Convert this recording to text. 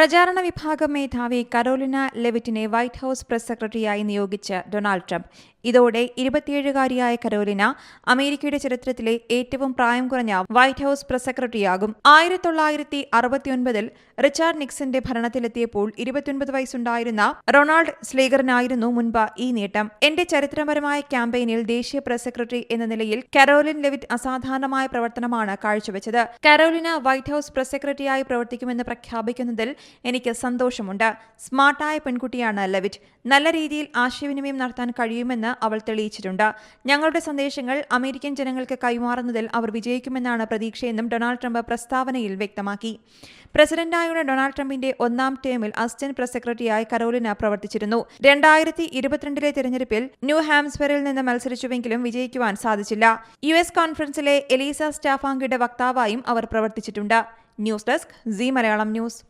പ്രചാരണ വിഭാഗം മേധാവി കരോലിന ലെവിറ്റിനെ വൈറ്റ് ഹൌസ് പ്രസ് സെക്രട്ടറിയായി നിയോഗിച്ച ഡൊണാൾഡ് ട്രംപ്. ഇതോടെ ഇരുപത്തിയേഴുകാരിയായ കരോലിന അമേരിക്കയുടെ ചരിത്രത്തിലെ ഏറ്റവും പ്രായം കുറഞ്ഞ വൈറ്റ് ഹൌസ് പ്രസ് സെക്രട്ടറിയാകും. ആയിരത്തി തൊള്ളായിരത്തി അറുപത്തിയൊൻപതിൽ റിച്ചാർഡ് നിക്സന്റെ ഭരണത്തിലെത്തിയപ്പോൾ ഇരുപത്തിയൊൻപത് വയസ്സുണ്ടായിരുന്ന റൊണാൾഡ് സ്ലീഗറിനായിരുന്നു മുൻപ് ഈ നേട്ടം. എന്റെ ചരിത്രപരമായ ക്യാമ്പയിനിൽ ദേശീയ പ്രസ് സെക്രട്ടറി എന്ന നിലയിൽ കരോലിൻ ലെവിറ്റ് അസാധാരണമായ പ്രവർത്തനമാണ് കാഴ്ചവെച്ചത്. കരോലിന വൈറ്റ് ഹൌസ് പ്രസ് സെക്രട്ടറിയായി പ്രവർത്തിക്കുമെന്ന് പ്രഖ്യാപിക്കുന്നതിൽ എനിക്ക് സന്തോഷമുണ്ട്. സ്മാർട്ടായ പെൺകുട്ടിയാണ് ലവിറ്റ്. നല്ല രീതിയിൽ ആശയവിനിമയം നടത്താൻ കഴിയുമെന്ന് അവൾ തെളിയിച്ചിട്ടുണ്ട്. ഞങ്ങളുടെ സന്ദേശങ്ങൾ അമേരിക്കൻ ജനങ്ങൾക്ക് കൈമാറുന്നതിൽ അവർ വിജയിക്കുമെന്നാണ് പ്രതീക്ഷയെന്നും ഡൊണാൾഡ് ട്രംപ് പ്രസ്താവനയിൽ വ്യക്തമാക്കി. പ്രസിഡന്റായുള്ള ഡൊണാൾഡ് ട്രംപിന്റെ ഒന്നാം ടേമിൽ അസിസ്റ്റന്റ് പ്രസ് സെക്രട്ടറിയായി കരോലിന പ്രവർത്തിച്ചിരുന്നു. രണ്ടായിരത്തി ഇരുപത്തിരണ്ടിലെ തെരഞ്ഞെടുപ്പിൽ ന്യൂ ഹാംസ്ബറിൽ നിന്ന് മത്സരിച്ചുവെങ്കിലും വിജയിക്കുവാൻ സാധിച്ചില്ല. യു എസ് കോൺഫറൻസിലെ എലീസ സ്റ്റാഫാങ്കിയുടെ വക്താവായും അവർ പ്രവർത്തിച്ചിട്ടുണ്ട്. News desk C Malayalam news.